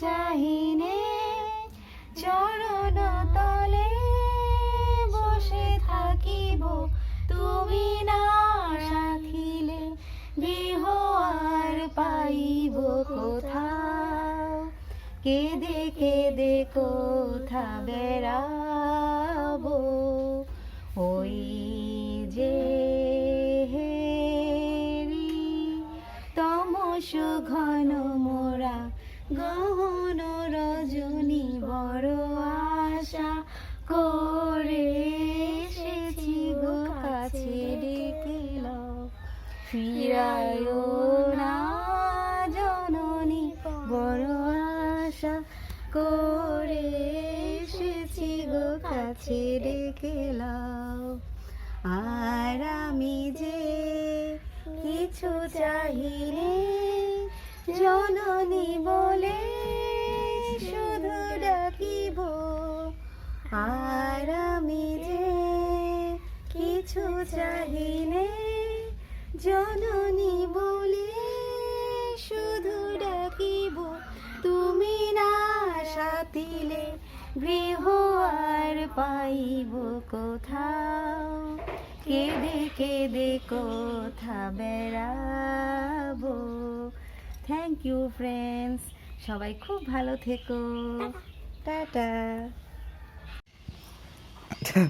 চাহিনে চরণ তলে বসে থাকিব। তুমি না রাখিলে গৃহ আর পাইব কোথাও কেঁদে কেঁদে কোথা বেড়াবো? ওই যে তমস ঘন মোরা গহন রজনী বড় আশা করে এসেছি গো কাছে ডেকেল ফিরায় না জননী, বড় আশা করে এসেছি গো কাছে ডেকেলাম আর আমি যে কিছু চাহিলে জননী বলে আর আমি যে কিছু চাহিলে জননী বলে শুধু ডাকিব তুমি না সাথিলে গৃহ আর পাইব কোথাও। কেঁদে কেঁদে কোথা বেড়াবো। থ্যাংক ইউ ফ্রেন্ডস সবাই খুব ভালো থেকো। টাটা। 哼